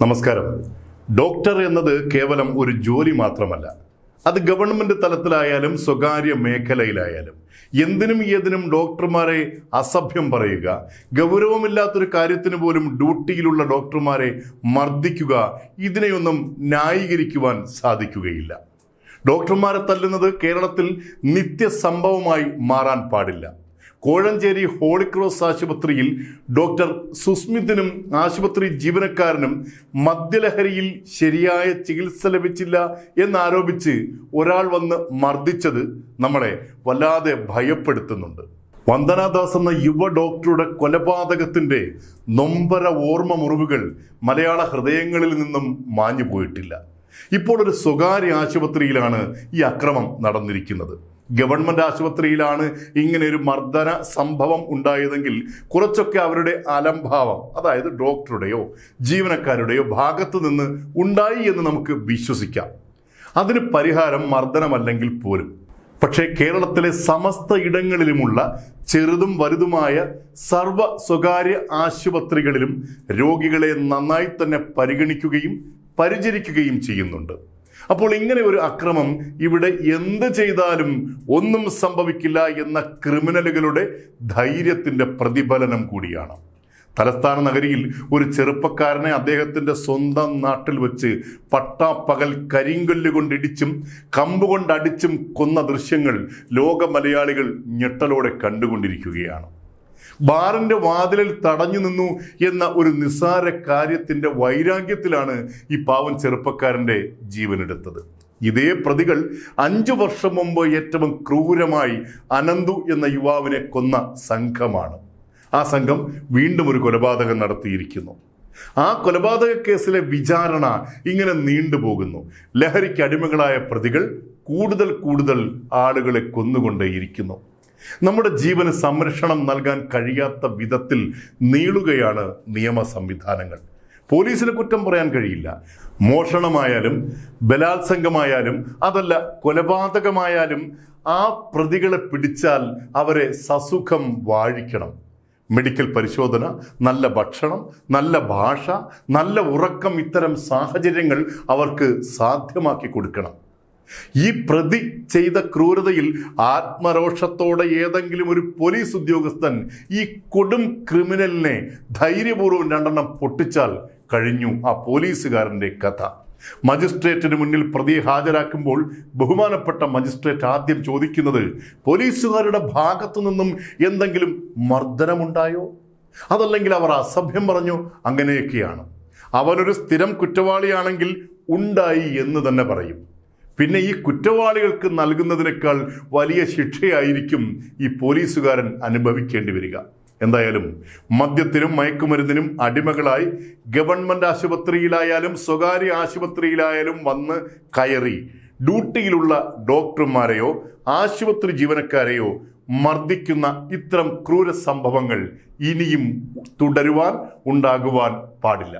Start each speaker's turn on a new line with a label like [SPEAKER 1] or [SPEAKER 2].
[SPEAKER 1] നമസ്കാരം. ഡോക്ടർ എന്നത് കേവലം ഒരു ജോലി മാത്രമല്ല. അത് ഗവൺമെന്റ് തലത്തിലായാലും സ്വകാര്യ മേഖലയിലായാലും. എന്തിനും ഏതിനും ഡോക്ടർമാരെ അസഭ്യം പറയുക ഗൗരവമില്ലാത്തൊരു കാര്യത്തിന് പോലും ഡ്യൂട്ടിയിലുള്ള ഡോക്ടർമാരെ മർദ്ദിക്കുക ഇതിനെയൊന്നും ന്യായീകരിക്കുവാൻ സാധിക്കുകയില്ല. ഡോക്ടർമാരെ തല്ലുന്നത് കേരളത്തിൽ നിത്യസംഭവമായി മാറാൻ പാടില്ല. കോഴഞ്ചേരി ഹോളിക്രോസ് ആശുപത്രിയിൽ ഡോക്ടർ സുസ്മിതിനും ആശുപത്രി ജീവനക്കാരനും മദ്യലഹരിയിൽ ശരിയായ ചികിത്സ ലഭിച്ചില്ല എന്നാരോപിച്ച് ഒരാൾ വന്ന് മർദ്ദിച്ചത് നമ്മളെ വല്ലാതെ ഭയപ്പെടുത്തുന്നുണ്ട്. വന്ദനാദാസ് എന്ന യുവ ഡോക്ടറുടെ കൊലപാതകത്തിന്റെ നൊമ്പര ഓർമ്മ മുറിവുകൾ മലയാള ഹൃദയങ്ങളിൽ നിന്നും മാഞ്ഞു പോയിട്ടില്ല ഇപ്പോൾ ഒരു സ്വകാര്യ ആശുപത്രിയിലാണ് ഈ അക്രമം നടന്നിരിക്കുന്നത്. ഗവൺമെന്റ് ആശുപത്രിയിലാണ് ഇങ്ങനെ ഒരു മർദ്ദന സംഭവം ഉണ്ടായതെങ്കിൽ കുറച്ചൊക്കെ അവരുടെ അലംഭാവം അതായത് ഡോക്ടറുടെയോ ജീവനക്കാരുടെയോ ഭാഗത്തു നിന്ന് ഉണ്ടായി എന്ന് നമുക്ക് വിശ്വസിക്കാം. അതിന് പരിഹാരം മർദ്ദനമല്ലെങ്കിൽ പോലും. പക്ഷേ കേരളത്തിലെ സമസ്ത ഇടങ്ങളിലുമുള്ള ചെറുതും വലുതുമായ സർവ സ്വകാര്യ ആശുപത്രികളിലും രോഗികളെ നന്നായി തന്നെ പരിഗണിക്കുകയും പരിചരിക്കുകയും ചെയ്യുന്നുണ്ട്. അപ്പോൾ ഇങ്ങനെ ഒരു അക്രമം ഇവിടെ എന്ത് ചെയ്താലും ഒന്നും സംഭവിക്കില്ല എന്ന ക്രിമിനലുകളുടെ ധൈര്യത്തിന്റെ പ്രതിഫലനം കൂടിയാണ്. തലസ്ഥാന നഗരിയിൽ ഒരു ചെറുപ്പക്കാരനെ അദ്ദേഹത്തിന്റെ സ്വന്തം നാട്ടിൽ വെച്ച് പട്ടാപ്പകൽ കരിങ്കല്ല് കൊണ്ടിടിച്ചും കമ്പ് കൊന്ന ദൃശ്യങ്ങൾ ലോക മലയാളികൾ ഞെട്ടലോടെ കണ്ടുകൊണ്ടിരിക്കുകയാണ്. ബാറിന്റെ വാതിലിൽ തടഞ്ഞു നിന്നു എന്ന ഒരു നിസ്സാര കാര്യത്തിന്റെ വൈരാഗ്യത്തിലാണ് ഈ പാവൻ ചെറുപ്പക്കാരന്റെ ജീവനെടുത്തത്. ഇതേ പ്രതികൾ അഞ്ചു വർഷം മുമ്പ് ഏറ്റവും ക്രൂരമായി അനന്തു എന്ന യുവാവിനെ കൊന്ന സംഘമാണ്. ആ സംഘം വീണ്ടും ഒരു കൊലപാതകം നടത്തിയിരിക്കുന്നു. ആ കൊലപാതക കേസിലെ വിചാരണ ഇങ്ങനെ നീണ്ടുപോകുന്നു ലഹരിക്ക് അടിമകളായ പ്രതികൾ കൂടുതൽ കൂടുതൽ ആളുകളെ കൊന്നുകൊണ്ടേയിരിക്കുന്നു. നമ്മുടെ ജീവന് സംരക്ഷണം നൽകാൻ കഴിയാത്ത വിധത്തിൽ നീളുകയാണ് നിയമ സംവിധാനങ്ങൾ. പോലീസിന് കുറ്റം പറയാൻ കഴിയില്ല. മോഷണമായാലും ബലാത്സംഗമായാലും അതല്ല കൊലപാതകമായാലും ആ പ്രതികളെ പിടിച്ചാൽ അവരെ സസുഖം വാഴിക്കണം. മെഡിക്കൽ പരിശോധന നല്ല ഭക്ഷണം നല്ല ഭാഷ നല്ല ഉറക്കം ഇത്തരം സാഹചര്യങ്ങൾ അവർക്ക് സാധ്യമാക്കി കൊടുക്കണം. ഈ പ്രതി ചെയ്ത ക്രൂരതയിൽ ആത്മരോഷത്തോടെ ഏതെങ്കിലും ഒരു പോലീസ് ഉദ്യോഗസ്ഥൻ ഈ കൊടും ക്രിമിനലിനെ ധൈര്യപൂർവം രണ്ടെണ്ണം പൊട്ടിച്ചാൽ കഴിഞ്ഞു ആ പോലീസുകാരന്റെ കഥ. മജിസ്ട്രേറ്റിന് മുന്നിൽ പ്രതിയെ ഹാജരാക്കുമ്പോൾ ബഹുമാനപ്പെട്ട മജിസ്ട്രേറ്റ് ആദ്യം ചോദിക്കുന്നത് പോലീസുകാരുടെ ഭാഗത്തു നിന്നും എന്തെങ്കിലും മർദ്ദനമുണ്ടായോ? അതല്ലെങ്കിൽ അവർ അസഭ്യം പറഞ്ഞു അങ്ങനെയൊക്കെയാണ്. അവനൊരു സ്ഥിരം കുറ്റവാളിയാണെങ്കിൽ ഉണ്ടായി എന്ന് തന്നെ പറയും. പിന്നെ ഈ കുറ്റവാളികൾക്ക് നൽകുന്നതിനേക്കാൾ വലിയ ശിക്ഷയായിരിക്കും ഈ പോലീസുകാരൻ അനുഭവിക്കേണ്ടി വരിക. എന്തായാലും മദ്യത്തിനും മയക്കുമരുന്നിനും അടിമകളായി ഗവൺമെന്റ് ആശുപത്രിയിലായാലും സ്വകാര്യ ആശുപത്രിയിലായാലും വന്ന് കയറി ഡ്യൂട്ടിയിലുള്ള ഡോക്ടർമാരെയോ ആശുപത്രി ജീവനക്കാരെയോ മർദ്ദിക്കുന്ന ഇത്തരം ക്രൂര സംഭവങ്ങൾ ഇനിയും തുടരുവാൻ ഉണ്ടാകുവാൻ പാടില്ല.